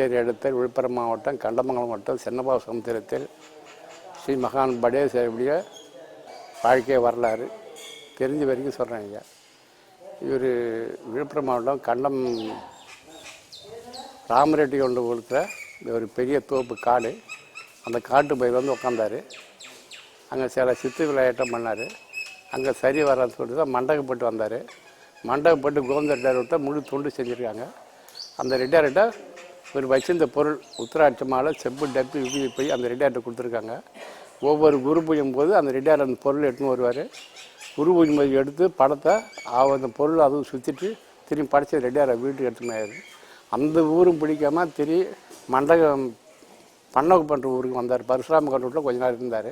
புதுச்சேரி அடுத்த விழுப்புரம் மாவட்டம் கண்டமங்கலம் மாவட்டம் சின்னபா சமுத்திரத்தில் ஸ்ரீ மகான் படேசருடைய வாழ்க்கை வரலாறு தெரிஞ்ச வரைக்கும் சொல்கிறேன் ஐயா. இவர் விழுப்புரம் மாவட்டம் கண்டம் ராமரெட்டி கொண்டு கொடுத்த இந்த ஒரு பெரிய தோப்பு காடு. அந்த காட்டு பயிர் வந்து உட்காந்தாரு அங்கே சில சித்து விளையாட்டம் பண்ணார். அங்கே சரி வரான்னு சொல்லிட்டு தான் மண்டகப்பட்டு வந்தார். மண்டகப்பட்டு கோவிந்த விட்டால் முழு தொண்டு செஞ்சுருக்காங்க. அந்த ரெட்டார்கிட்ட ஒரு வச்சிருந்த பொருள் உத்தராட்சி மாலை செப்பு டப்பு இப்படி போய் அந்த ரெட்டியார்ட்ட கொடுத்துருக்காங்க. ஒவ்வொரு குரு பூஜையும் போது அந்த ரெட்டியார் அந்த பொருள் எடுத்துன்னு வருவார். குரு பூஜை போது எடுத்து படத்தை அவ அந்த பொருள் அதுவும் சுற்றிட்டு திரும்பி படைச்சி ரெட்டாரை வீட்டுக்கு எடுத்துனாரு அந்த ஊரும் பிடிக்காமல் திரி மண்டகம் பண்ணகு பண்ணுற ஊருக்கு வந்தார். பரசுராம கண்டூரில் கொஞ்ச நாள் இருந்தார்.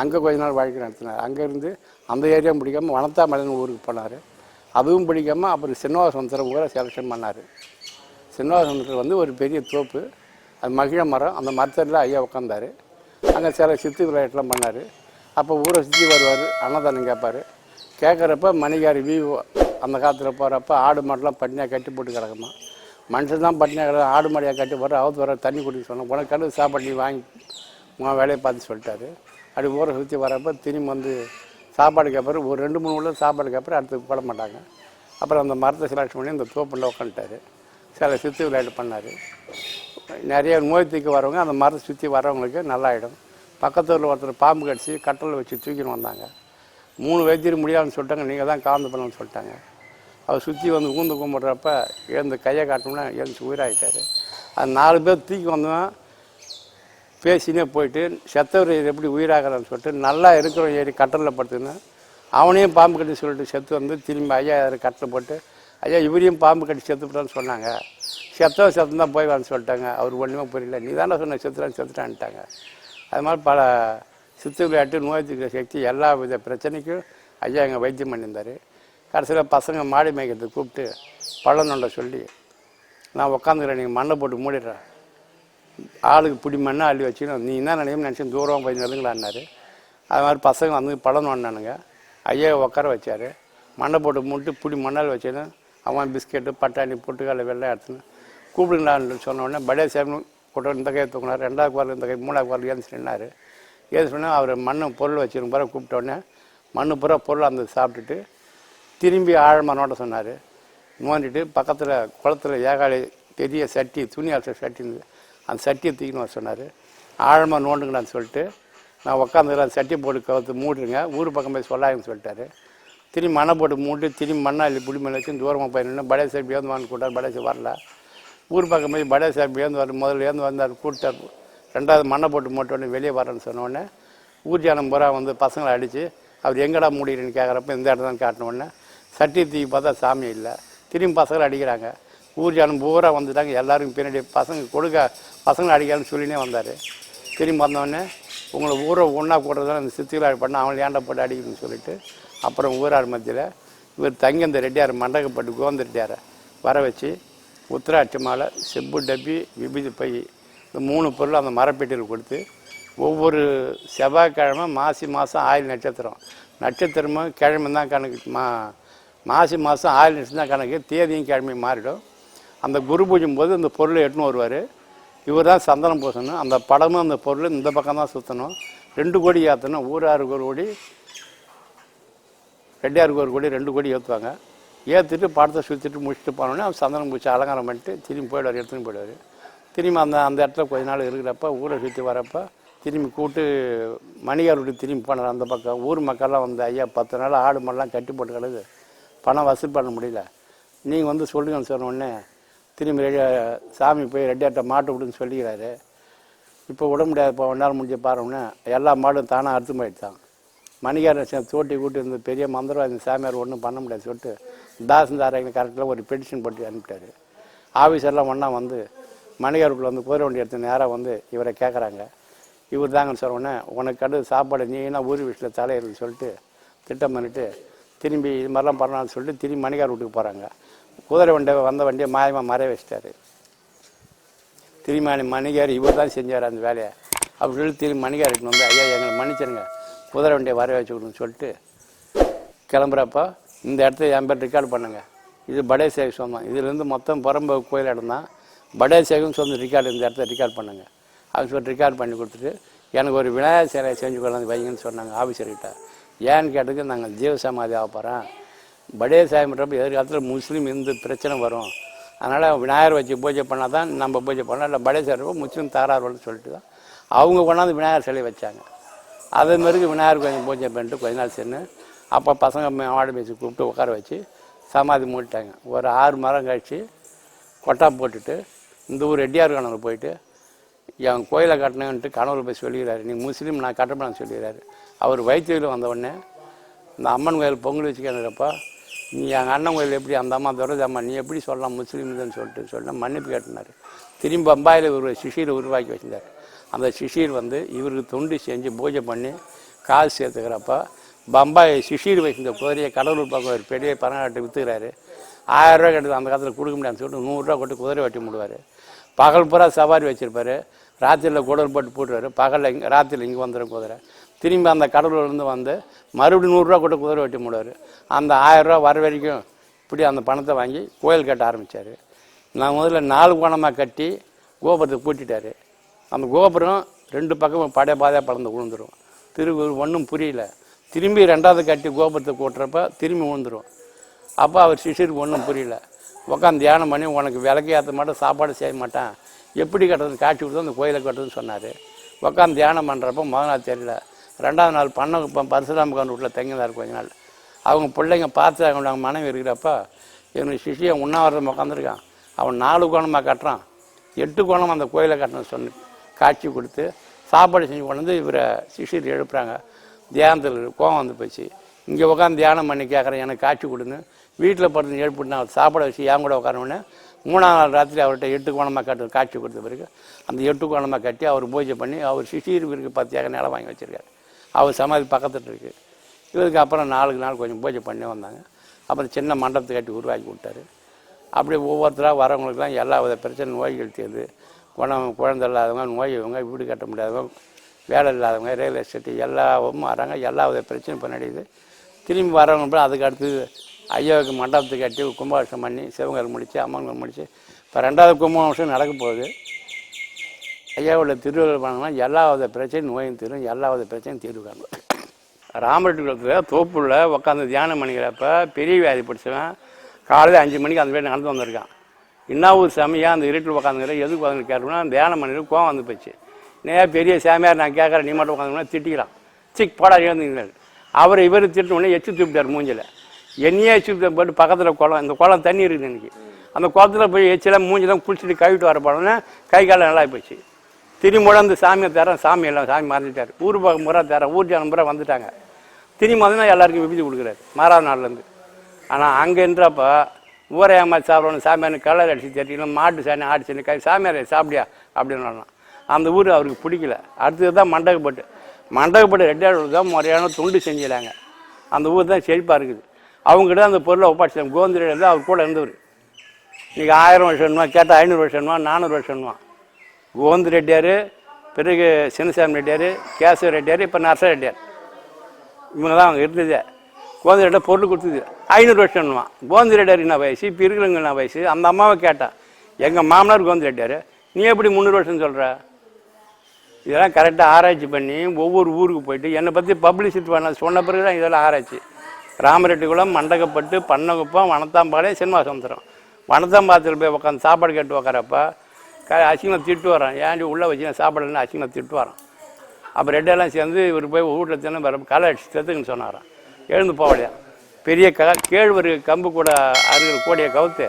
அங்கே கொஞ்ச நாள் வாழ்க்கை நடத்தினார். அங்கேருந்து அந்த ஏரியாவும் பிடிக்காம வனத்தாமலைன்னு ஊருக்கு போனார். அதுவும் பிடிக்காம அப்புறம் சின்னவாசந்திரம் ஊரை செலெக்ஷன் பண்ணார். சின்னவாசந்திரம் வந்து ஒரு பெரிய தோப்பு அது மகிழ மரம் அந்த மரத்தில் ஐயா உட்காந்தாரு அங்கே சில சித்து விளையாட்டுலாம் பண்ணார். அப்போ ஊரை சுற்றி வருவார் அன்னதானம் கேட்பார் கேட்குறப்ப மணிகாரி வீவு அந்த காலத்தில் போகிறப்ப ஆடு மாடெலாம் பட்டினியாக கட்டி போட்டு கிடக்குமா? மனுஷன் தான் பட்டினியாக கிடக்கு ஆடு மாடியாக கட்டி போகிற அவுத்து வர தண்ணி குடிக்க சொன்னோம். உனக்கு கழுவு சாப்பாடு நீ வாங்கி உன் வேலையை பார்த்து சொல்லிட்டாரு. அப்படி ஊரை சுற்றி வரப்போ திரும்பி வந்து சாப்பாடு கேட்பாரு ஒரு ரெண்டு மூணு உள்ள சாப்பாடு கேட்பாரு அடுத்து போட மாட்டாங்க. அப்புறம் அந்த மரத்தை செலக்ஷன் பண்ணி அந்த தோப்பில் உட்காந்துட்டாரு சில சித்து விளையாட்டு பண்ணார். நிறைய நோய் தூக்கி வரவங்க அந்த மரத்தை சுற்றி வரவங்களுக்கு நல்லாயிடும். பக்கத்தில் ஒருத்தர் பாம்பு கடிச்சு கட்டலில் வச்சு தூக்கின்னு வந்தாங்க. மூணு வைத்தியம் முடியாதுன்னு சொல்லிட்டாங்க நீங்கள் தான் காந்து பண்ணணும்னு சொல்லிட்டாங்க. அவர் சுற்றி வந்து ஊந்து கும்பிட்றப்ப எழுந்து கையை காட்டணும்னா எழுந்து உயிராகிட்டார் அது நாலு பேர் தூக்கி வந்தவன் பேசினே போயிட்டு செத்தவர் எப்படி உயிராகிறான்னு சொல்லிட்டு நல்லா இருக்கிற ஏறி கட்டலில் படுத்துன்னு அவனையும் பாம்பு கட்டி சொல்லிட்டு செத்து வந்து திரும்பி ஐயா கட்டில் போட்டு ஐயா இவரையும் பாம்பு கட்டி செத்துவிட்டான்னு சொன்னாங்க. செத்தவன் செத்து தான் போய் வான்னு சொல்லிட்டாங்க. அவர் ஒன்றுமே புரியல. நீ தானே சொன்ன செத்துட்டான் செத்துட்டான்ட்டாங்க. அது மாதிரி பல சித்து விளையாட்டு நோய் சக்தி எல்லா வித பிரச்சனைக்கும் ஐயா எங்கள் வைத்தியம் பண்ணியிருந்தார். கடைசியில் பசங்க மாடி மேய்க்கிறதுக்கு கூப்பிட்டு பழம் நொண்ட சொல்லி நான் உட்காந்துக்கிறேன் நீங்கள் மண்ணை போட்டு மூடிடுறேன் ஆளுக்கு பிடி மண்ணை அள்ளி வச்சுக்கணும். நீ என்ன நினைக்கும் நினச்சி தூரம் போய் நெருங்களான்னாரு அது மாதிரி பசங்க வந்து பழம் நோண்டானுங்க ஐயா உட்கார வச்சார். மண்ணை போட்டு மூட்டு பிடி மண்ணால் வச்சுன்னு அவன் பிஸ்கெட்டு பட்டாணி பொட்டுக்கால வெள்ளை எடுத்துன்னு கூப்பிடுங்களான்னு சொன்ன உடனே படே சேமன் கூட்டம் இந்த கை தூங்கினார் ரெண்டாவது குவாரில் இந்த கை மூணாவது குவாரில் ஏந்து நின்னார். ஏன் சொன்னால் அவர் மண்ணு பொருள் வச்சுருக்கும் பிறகு கூப்பிட்ட உடனே மண்ணு பூரா பொருள் அந்த சாப்பிட்டுட்டு திரும்பி ஆழமாக நோட்ட சொன்னார். நோண்டிட்டு பக்கத்தில் குளத்துல ஏகாலி பெரிய சட்டி துணி அரைச்ச சட்டி இருந்தது. அந்த சட்டியை தூக்கின்னு வர சொன்னார். ஆழமாக நோண்டுங்களான்னு சொல்லிட்டு நான் உட்காந்துக்கிறேன் அந்த சட்டி போட்டு கவுத்து மூடுங்க ஊர் பக்கம் போய் சொல்லாங்கன்னு சொல்லிட்டாரு. திரும்பி மண்ணை போட்டு மூட்டு திரும்பி மண்ணா இல்லை புளி மேலே வச்சு தூரமாக போய் படையா சார் ஏந்து வான்னு கூட்டார் படையா வரல. ஊர் பக்கம் போய் படையா சார் ஏந்து வர முதல்ல ஏந்து வந்தார் கூட்டார் ரெண்டாவது மண்ணை போட்டு மூட்டோடனே வெளியே வரேன்னு சொன்னோடனே ஊர் ஜனம் பூரா வந்து பசங்களை அடித்து அவர் எங்கடா மூடிடுன்னு கேட்குறப்ப இந்த இடத்துல காட்டினோடனே சட்டி தூக்கி பார்த்தா சாமி இல்லை. திரும்பி பசங்களை அடிக்கிறாங்க. ஊர் ஜனம் பூரா வந்துட்டாங்க. எல்லாருக்கும் பின்னாடி பசங்க கொடுக்க பசங்களை அடிக்காதுன்னு சொல்லினே வந்தார். திரும்பி வந்தோடனே உங்களை ஊரை ஒன்றா கூடுறதால இந்த சித்திகளாக பண்ண அவங்களை ஏண்டா போட்டு அடிக்கணும்னு சொல்லிட்டு அப்புறம் ஊரார் மத்தியில் இவர் தங்கி அந்த ரெட்டியார் மண்டகப்பட்டு கோந்த ரெட்டியாரை வர வச்சு உத்திராட்சி மாலை செப்பு டப்பி விபூதி பை இந்த மூணு பொருள் அந்த மரப்பெட்டியில் கொடுத்து ஒவ்வொரு செவ்வாய்க்கிழமை மாசி மாதம் ஆயில் நட்சத்திரம். நட்சத்திரமும் கிழமை தான் கணக்கு மா மாசி மாதம் ஆயில் நட்சத்திரம் தான் கணக்கு தேதியும் கிழமையும் மாறிடும். அந்த குரு பூஜும் போது அந்த பொருளை எட்டுன்னு வருவார். இவர் தான் சந்தனம் பூசணும். அந்த படமும் அந்த பொருள் இந்த பக்கம் தான் சுற்றணும் ரெண்டு கோடி ஏற்றணும் ஊராருக்கு ஒரு கோடி ரெட்டியாருக்கு ஒரு கோடி ரெண்டு கோடி ஏற்றுவாங்க ஏற்றிட்டு படத்தை சுற்றிட்டு முடிச்சுட்டு போனோடனே அவர் சந்தனம் பூச்சி அலங்காரம் பண்ணிட்டு திரும்பி போயிடுவார் எடுத்துன்னு போயிடுவார். திரும்பி அந்த அந்த இடத்துல கொஞ்ச நாள் இருக்கிறப்ப ஊரை சுற்றி வரப்போ திரும்பி கூப்பிட்டு மணிகார் வீட்டுக்கு திரும்பி போனார் அந்த பக்கம். ஊர் மக்கள்லாம் வந்து ஐயா பத்து நாள் ஆடு மாடெலாம் கட்டி போட்டு கிடக்கு பணம் வசூல் பண்ண முடியல. நீங்கள் வந்து சொல்லுங்கன்னு சொன்னோடனே திரும்பி ரெடி சாமி போய் ரெட்டியார்ட்ட மாட்டு விடுன்னு சொல்லிக்கிறாரு. இப்போ விட முடியாது இப்போ ஒன்றால் முடிஞ்ச பாருன்னு எல்லா மாடும் தானாக அறுத்து போயிடுச்சான் மணிகாரன் சேர்ந்து தோட்டி கூட்டி இருந்த பெரிய மந்திரவாதி சாமியார் ஒன்றும் பண்ண முடியாது சொல்லிட்டு தாசந்தாரைங்க கரெக்டில் ஒரு பெட்டிஷன் போட்டு அனுப்பிட்டாரு. ஆஃபீஸர்லாம் ஒன்றா வந்து மணிகாருக்குள்ளே வந்து குதிரை வண்டி எடுத்து நேராக வந்து இவரை கேட்குறாங்க இவர் தாங்கன்னு சொன்ன உனக்கு அடுத்து சாப்பாடு நீனா ஊர் வீட்டில் தலையிருந்து சொல்லிட்டு திட்டம் பண்ணிட்டு திரும்பி இது மாதிரிலாம் பண்ணலாம்னு சொல்லிட்டு திரும்பி மணிகார் வீட்டுக்கு போகிறாங்க குதிரை வண்டியை வந்த வண்டியை மாயமாக மறைய வச்சிட்டாரு. திரும்பி மணிகார் இவர் தான் செஞ்சார் அந்த வேலையை. அப்படி சொல்லி திரும்பி மணிகார் வந்து ஐயா எங்களை மன்னிச்சிருங்க. குதிரை வண்டியை வர வச்சு கொடுன்னு சொல்லிட்டு கிளம்புறப்ப இந்த இடத்த என் பேர் ரெக்கார்டு பண்ணுங்க. இது படே சொந்தம் இதுலேருந்து மொத்தம் புறம்பு கோயில் இடம் தான். படேசேகம் சொல்லி ரெக்கார்டு இந்த இடத்த ரெக்கார்ட் பண்ணுங்க. அப்படின்னு சொல்லி ரெக்கார்ட் பண்ணி கொடுத்துட்டு எனக்கு ஒரு விநாயகர் சிலையை செஞ்சு கொண்டாந்து வைங்கன்னு சொன்னாங்க ஆஃபீஸர்கிட்ட ஏன்னு கேட்டதுக்கு நாங்கள் ஜீவசமாதி ஆக போகிறோம் படே சாமின்றப்ப எதிர்காலத்தில் முஸ்லீம் இந்து பிரச்சனை வரும். அதனால் விநாயகர் வச்சு பூஜை பண்ணால் தான் நம்ம பூஜை பண்ணலாம். இல்லை படே முஸ்லீம் தகராறு வரும்னு சொல்லிட்டு தான் அவங்க கொண்டாந்து விநாயகர் சிலை வச்சாங்க. அதே மாதிரி விநாயகர் கொஞ்சம் பூஜை பண்ணிட்டு கொஞ்ச நாள் சென்று அப்போ பசங்க மாடு மேய்ச்சி கூப்பிட்டு உட்கார வச்சு சமாதி மூடிட்டாங்க. ஒரு ஆறு மரம் கழித்து கொட்டா போட்டுட்டு இந்த ஊர் ரெட்டியார் கணவர் போயிட்டு என் கோயிலை கட்டணுன்ட்டு கணவர் போய் சொல்லிக்கிறாரு. நீ முஸ்லீம் நான் கட்டப்படான்னு சொல்லிக்கிறாரு. அவர் வைத்தியில் வந்த உடனே இந்த அம்மன் கோயில் பொங்கல் வச்சுக்கிறப்போ நீ எங்கள் அண்ணன் கோயில் எப்படி அந்த அம்மா துரது அம்மா நீ எப்படி சொல்லலாம் முஸ்லீம்னு சொல்லிட்டு சொன்னால் மன்னிப்பு கேட்டினார். திரும்பி பம்பாயில் ஒரு சிஷியில் உருவாக்கி வச்சிருந்தார். அந்த சிஷியர் வந்து இவருக்கு தொண்டு செஞ்சு பூஜை பண்ணி காசு சேர்த்துக்கிறப்ப பம்பாய் சிஷியர் வச்சிருந்த குதிரையை கடலூர் பக்கம் ஒரு பெரிய பணக்காட்டு விற்றுக்கிறாரு ஆயிரம் ரூபா கட்டுது அந்த காலத்தில் கொடுக்க முடியாதுன்னு சொல்லிட்டு நூறுரூவா கொண்டு குதிரை வெட்டி முடுவார். பகல் பூரா சவாரி வச்சுருப்பாரு. ராத்திரியில் குடல் போட்டு போட்டுருவாரு. பகலில் இங்கே ராத்திரியில் இங்கே வந்துடும் குதிரை. திரும்பி அந்த கடலூர்லேருந்து வந்து மறுபடியும் நூறுரூவா கொண்டு குதிரை வெட்டி முடுவார். அந்த ஆயிரரூவா வர வரைக்கும் இப்படி அந்த பணத்தை வாங்கி கோயில் கட்ட ஆரம்பித்தார் நான் முதல்ல நாலு கோணமாக கட்டி கோபுரத்தை பூட்டிட்டாரு. அந்த கோபுரம் ரெண்டு பக்கமும் படைய பாதையாக பறந்து விழுந்துரும். திரும்ப ஒன்றும் புரியல. திரும்பி ரெண்டாவது கட்டி கோபுரத்தை கூட்டுறப்ப திரும்பி விழுந்துரும். அப்போ அவர் சிஷியருக்கு ஒன்றும் புரியல. உட்காந்து தியானம் பண்ணி உனக்கு விளக்கு ஏற்ற மாட்டேன் சாப்பாடு செய்ய மாட்டேன். எப்படி கட்டுறது காட்சி கொடுத்து அந்த கோயிலை கட்டுறதுன்னு சொன்னார். உட்காந்து தியானம் பண்ணுறப்ப முதல் நாள் தெரியல. ரெண்டாவது நாள் பண்ண இப்போ பரசுராம வீட்டில் தங்கினார் கொஞ்ச நாள். அவங்க பிள்ளைங்க பார்த்து அவங்க அவங்க மனைவி இருக்கிறப்ப இவனுக்கு சிஷியன் உண்ணாவிரதம் உட்காந்துருக்கான் அவன் நாலு கோணமாக கட்டுறான். எட்டு கோணம் அந்த கோயிலை கட்டணும்னு சொன்ன காட்சி கொடுத்து சாப்பாடு செஞ்சு கொண்டு வந்து இவரை சிஷியர் எழுப்புறாங்க. தியானத்தில் கோவம் வந்து போச்சு. இங்கே உட்காந்து தியானம் பண்ணி கேட்குறேன் எனக்கு காட்சி கொடுன்னு. வீட்டில் படுத்து எழுப்பிட்டு நான் சாப்பாடு வச்சு ஏன் கூட உட்காரவுடனே மூணாம் நாள் ராத்திரி அவர்கிட்ட எட்டு கோணமாக கட்டு காட்சி கொடுத்த பிறகு அந்த எட்டு கோணமாக கட்டி அவர் பூஜை பண்ணி அவர் சிஷியர் இவருக்கு பத்து ஏக்கர் நிலம் வாங்கி வச்சிருக்காரு. அவர் சமாதி பக்கத்தில் இருக்குது இவருக்கு அப்புறம் நாளுக்கு நாள் கொஞ்சம் பூஜை பண்ணி வந்தாங்க. அப்புறம் சின்ன மண்டபத்தை கட்டி உருவாக்கி விட்டாரு. அப்படியே ஒவ்வொருத்தராக வரவங்களுக்குலாம் எல்லா வித பிரச்சனை நோய்கள் தீர்ந்து குணம் குழந்தை இல்லாதவங்க நோய் இவங்க வீடு கட்ட முடியாதவங்க வேலை இல்லாதவங்க ரியல் எஸ்டேட்டு எல்லாவும் வராங்க. எல்லா வித பிரச்சனையும் இப்போ நடக்குது திரும்பி வரவங்க அதுக்கு அடுத்து ஐயாவுக்கு மண்டபத்தை கட்டி கும்பாபிஷம் பண்ணி சிவங்கல் முடித்து அம்மன்கள் முடித்து இப்போ ரெண்டாவது கும்பாபிஷம் நடக்க போகுது. ஐயாவோட திருவிழா பண்ணோம்னா எல்லா வித பிரச்சனையும் நோயும் தீரும் எல்லா வித பிரச்சனையும் தீர்வுக்காங்க ராமரெட்டி ராமரெட்டிகுளத்தில் தோப்புள்ள உட்காந்து தியானம் பண்ணிக்கிறப்ப பெரிய வியாதி பிடிச்சவன் காலையில் அஞ்சு மணிக்கு அந்த வீடு நடந்து வந்திருக்கான். என்ன ஒரு சாமியாக அந்த இருட்டில் உட்காந்துக்கிறேன் எதுக்கு உட்காந்து கேட்டோம்னா தியானம் பண்ணிட்டு கோவம் வந்து போச்சு. நேராக பெரிய சாமியார் நான் கேட்குறேன் நீ மட்டும் உட்காந்துனா திட்டிக்கிறான். சிக் போடா எழுந்துங்கிறார் அவர் இவர் திட்டினோடனே எச்சு தூப்பிட்டார் மூஞ்சில் என்னையே எச்சு போட்டு பக்கத்தில் குளம் இந்த குளம் தண்ணி இருக்குது எனக்கு அந்த குளத்துல போய் எச்சிலாம் மூஞ்சிலாம் குளிச்சுட்டு கழுவிட்டு வர போனோன்னே கை காலம் நல்லா போச்சு திரும்பி அந்த சாமியை தரேன் சாமி எல்லாம் சாமி மறந்துட்டார். ஊர் பக்கம் முறை தரேன் ஊர் ஜனம் முறை வந்துட்டாங்க. திரும்பி வந்து எல்லாருக்கும் விபதி கொடுக்குறாரு மாறாத நாள்லேருந்து ஆனால் அங்கேன்றப்ப ஊரை ஏமாற்றி சாப்பிடணும் சாமியார் கலர் அடிச்சு தெரியல மாட்டு சாணி ஆடு சாணி கை சாமியார் சாப்பிடியா? அப்படின்னு அந்த ஊர் அவருக்கு பிடிக்கல. அடுத்தது தான் மண்டகப்பட்டு. மண்டகப்பட்டு ரெட்டாடு தான் முறையான தொண்டு செஞ்சிடாங்க அந்த ஊர் தான் செழிப்பாக இருக்குது. அவங்ககிட்ட அந்த பொருளை ஒப்பாடிச்சாங்க கோந்திரியில் தான் அவர் கூட இருந்தவர். இன்றைக்கி ஆயிரம் வருஷம்மா கேட்டால் ஐநூறு வருஷம்மா நானூறு வருஷம் வேணுமா கோந்து ரெட்டியார் பிறகு சின்னசாமி ரெட்டியார் கேசவ ரெட்டியார் இப்போ நரச ரெட்டியார். இவங்க தான் அவங்க இருந்ததே. கோந்தி பொருள் கொடுத்தது. ஐநூறு வருஷம்மா வேணுமா கோந்தி ரெட்டியார் என்ன வயசு இப்போ இருக்கிறவங்க என்ன வயசு? அந்த அம்மாவை கேட்டான் எங்கள் மாமனார் கோந்தி ரெட்டியார் நீ எப்படி முந்நூறு வருஷம் சொல்கிற இதெல்லாம் கரெக்டாக ஆராய்ச்சி பண்ணி ஒவ்வொரு ஊருக்கு போயிட்டு என்னை பற்றி பப்ளிசிட்டி பண்ண சொன்ன பிறகு தான் இதெல்லாம் ஆராய்ச்சி. ராமரெட்டிக்குளம் மண்டகப்பட்டு பண்ணகுப்பம் வனத்தாம்பாளையம் சினிமாசமுத்திரம் வனத்தாம்பாளத்தில் போய் உட்காந்து சாப்பாடு கேட்டு உக்காரப்ப க அசிங்கமாக திட்டு வரான். ஏன்டி உள்ளே வச்சு சாப்பாடுன்னு அசிங்கமாக திட்டு வரான்? அப்போ ரெட்டெல்லாம் சேர்ந்து இவர் போய் வீட்டில் தினம் வர களை அடிச்சு தத்துக்குன்னு சொன்னாரான் எழுந்து போகலையா? பெரிய க கேழ்வரு கம்பு கூட அருகில் கூடையை கவுத்து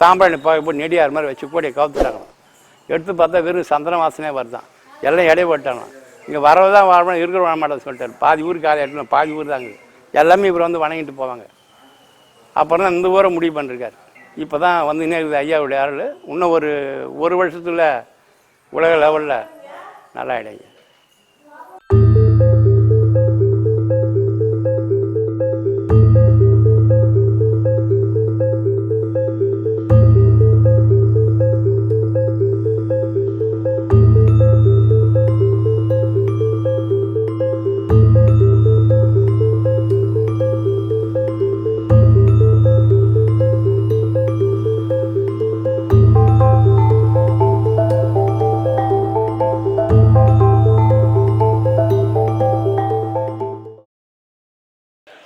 சாம்பிராணி போய் போய் நெடியார் மாதிரி வச்சு கூடையை கவுத்துட்டாங்களாம் எடுத்து பார்த்தா வெறும் சந்தன வாசனையாக வருதான் எல்லாம் இடைய போட்டாங்களாம் இங்கே வரதான் வரணும் இருக்கிற வர மாட்டேன்னு சொல்லிட்டாரு. பாதி ஊர் காலை எட்டணும் பாதி ஊர் தாங்க எல்லாமே இவர் வந்து வணங்கிட்டு போவாங்க. அப்புறம் தான் இந்த ஊரை முடிவு பண்ணிருக்காரு. இப்போ தான் வந்து இன்னும் இருக்குது ஐயாவுடைய அருள். இன்னும் ஒரு ஒரு வருஷத்தில் உலக லெவலில் நல்லா ஆகிடுங்க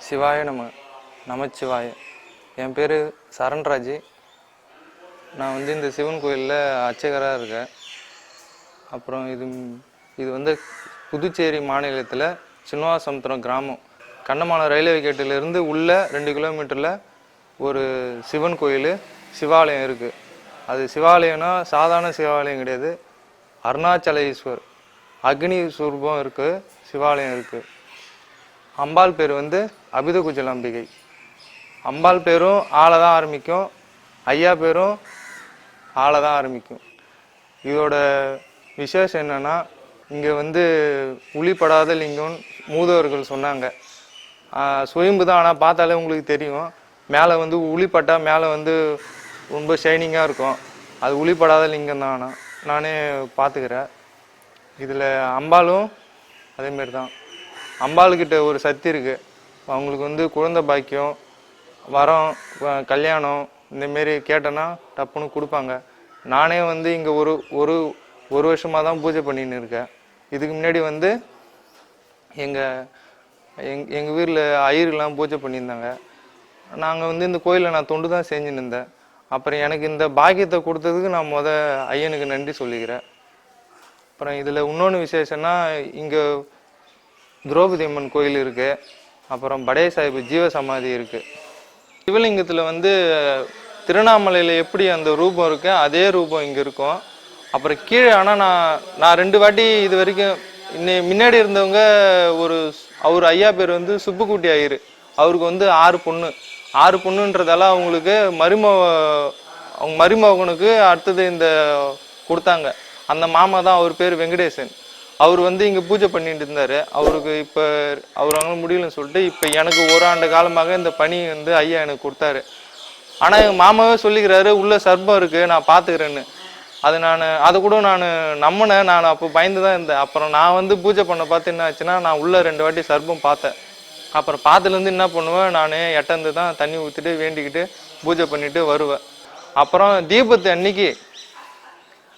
சிவாய நம நமச்சிவாய என் பேர் சரண்ராஜ். நான் வந்து இந்த சிவன் கோயிலில் அர்ச்சகராக இருக்கேன். அப்புறம் இது இது வந்து புதுச்சேரி மாநிலத்தில் சின்னவாசமுத்திரம் கிராமம். கண்ணமாலம் ரயில்வே கேட்டிலேருந்து உள்ள ரெண்டு கிலோமீட்டரில் ஒரு சிவன் கோயில் சிவாலயம் இருக்குது அது சிவாலயம்னா சாதாரண சிவாலயம் கிடையாது. அருணாச்சலேஸ்வர் அக்னி சுரூபம் இருக்குது சிவாலயம் இருக்குது அம்பாள் பேர் வந்து அபித குஜலாம்பிகை அம்பாள் பேரும் ஆளை தான் ஆரம்பிக்கும். ஐயா பேரும் ஆளை தான் ஆரம்பிக்கும். இதோட விசேஷம் என்னன்னா இங்கே வந்து உளிப்படாத லிங்கம் மூதவர்கள் சொன்னாங்க. சுயம்பு தான் ஆனால் பார்த்தாலே உங்களுக்கு தெரியும். மேலே வந்து உளிப்பட்டால் மேலே வந்து ரொம்ப ஷைனிங்காக இருக்கும். அது உளிப்படாத லிங்கம் தான் ஆனால் நானே பார்த்துக்கிறேன். இதில் அம்பாலும் அதேமாரி தான். அம்பாளுக்கிட்ட ஒரு சக்தி இருக்கு. அவங்களுக்கு வந்து குழந்தை பாக்கியம் வரம் கல்யாணம் இந்தமாரி கேட்டேன்னா டப்புன்னு கொடுப்பாங்க. நானே வந்து இங்கே ஒரு ஒரு ஒரு வருஷமாக தான் பூஜை பண்ணின்னு இருக்கேன். இதுக்கு முன்னாடி வந்து எங்கள் எங் எங்கள் வீட்டில் ஐயருலாம் பூஜை பண்ணியிருந்தாங்க. நாங்கள் வந்து இந்த கோயிலில் நான் தொண்டு தான் செஞ்சுன்னு இருந்தேன். அப்புறம் எனக்கு இந்த பாக்கியத்தை கொடுத்ததுக்கு நான் முத ஐயனுக்கு நன்றி சொல்லிக்கிறேன். அப்புறம் இதில் இன்னொன்று விசேஷம்னா இங்கே திரௌபதி அம்மன் கோயில் இருக்கு. அப்புறம் படே சாஹிப் ஜீவ சமாதி இருக்கு. சிவலிங்கத்தில் வந்து திருவண்ணாமலையில் எப்படி அந்த ரூபம் இருக்கு அதே ரூபம் இங்கே இருக்கும். அப்புறம் கீழே ஆனால் நான் நான் ரெண்டு வாட்டி இது வரைக்கும் இன்னை முன்னாடி இருந்தவங்க ஒரு அவர் ஐயா பேர் வந்து சுப்புக்குட்டி ஐயர். அவருக்கு வந்து ஆறு பொண்ணு. ஆறு பொண்ணுன்றதால அவங்களுக்கு மருமக அவங்க மருமகனுக்கு அடுத்தது இந்த கொடுத்தாங்க. அந்த மாமா தான் அவர் பேர் வெங்கடேசன். அவர் வந்து இங்கே பூஜை பண்ணிட்டு இருந்தார். அவருக்கு இப்போ அவரால முடியலன்னு சொல்லிட்டு இப்போ எனக்கு ஒரு ஆண்டு காலமாக இந்த பணி வந்து ஐயா எனக்கு கொடுத்தாரு. ஆனால் எங்கள் மாமாவே சொல்லிக்கிறாரு உள்ள சர்ப்பம் இருக்குது நான் பார்த்துக்கிறேன்னு அது நான் அதை கூட நான் நம்பினேன். நான் அப்போ பயந்து தான் இருந்தேன். அப்புறம் நான் வந்து பூஜை பண்ண பார்த்து என்ன ஆச்சுன்னா நான் உள்ள ரெண்டு வாட்டி சர்ப்பம் பார்த்தேன். அப்புறம் பார்த்துலேருந்து என்ன பண்ணுவேன் நான் எட்டந்து தான் தண்ணி ஊற்றிட்டு வேண்டிக்கிட்டு பூஜை பண்ணிட்டு வருவேன். அப்புறம் தீபத்து அன்னைக்கு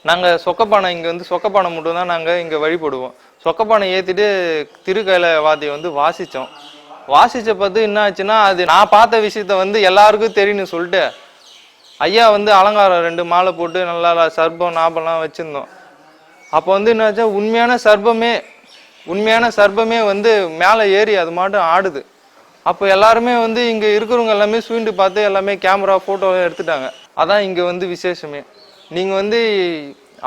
நாங்கள் சொக்கப்பானை இங்கே வந்து சொக்கப்பானை மட்டும் தான் நாங்கள் இங்கே வழிபடுவோம். சொக்கப்பானை ஏற்றிட்டு திருக்கையில வாத்தியை வந்து வாசித்தோம் வாசித்த பார்த்து என்ன ஆச்சுன்னா அது நான் பார்த்த விஷயத்த வந்து எல்லாருக்கும் தெரியும்னு சொல்லிட்டு ஐயா வந்து அலங்காரம் ரெண்டு மாலை போட்டு நல்லா சர்ப்பம் நாபம்லாம் வச்சுருந்தோம். அப்போ வந்து என்னாச்சா உண்மையான சர்ப்பமே உண்மையான சர்ப்பமே வந்து மேலே ஏறி அது மாட்டும் ஆடுது. அப்போ எல்லாருமே வந்து இங்கே இருக்கிறவங்க எல்லாமே சூழ்ந்து பார்த்து எல்லாமே கேமரா ஃபோட்டோ எடுத்துட்டாங்க. அதான் இங்கே வந்து விசேஷமே. நீங்கள் வந்து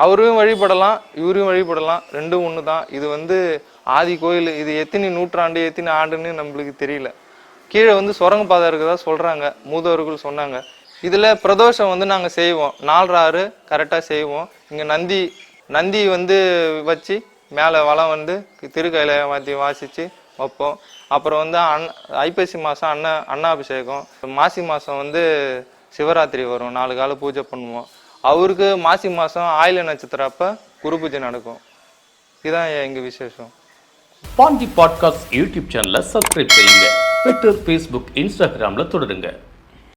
அவரும் வழிபடலாம் இவரையும் வழிபடலாம். ரெண்டும் ஒன்று தான் இது வந்து ஆதி கோயில் இது எத்தனை நூற்றாண்டு எத்தனை ஆண்டுன்னு நம்மளுக்கு தெரியல. கீழே வந்து சுரங்க பாதை இருக்கிறதா சொல்கிறாங்க மூதவர்கள் சொன்னாங்க. இதில் பிரதோஷம் வந்து நாங்கள் செய்வோம். நாலு ஆறு கரெக்டாக செய்வோம். இங்கே நந்தி நந்தி வந்து வச்சு மேலே வளம் வந்து திருக்கையில மாற்றி வாசித்து வைப்போம். அப்புறம் வந்து அன் ஐப்பசி மாதம் அன்ன அன்னாபிஷேகம். மாசி மாதம் வந்து சிவராத்திரி வரும். நாலு கால பூஜை பண்ணுவோம். அவருக்கு மாசி மாதம் ஆயில நட்சத்திரம் அப்போ குரு பூஜை நடக்கும். இதுதான் எங்கள் விசேஷம். பாண்டி பாட்காஸ்ட் யூடியூப் சேனலை சப்ஸ்கிரைப் செய்யுங்க. ட்விட்டர் ஃபேஸ்புக் இன்ஸ்டாகிராம்ல தொடருங்க.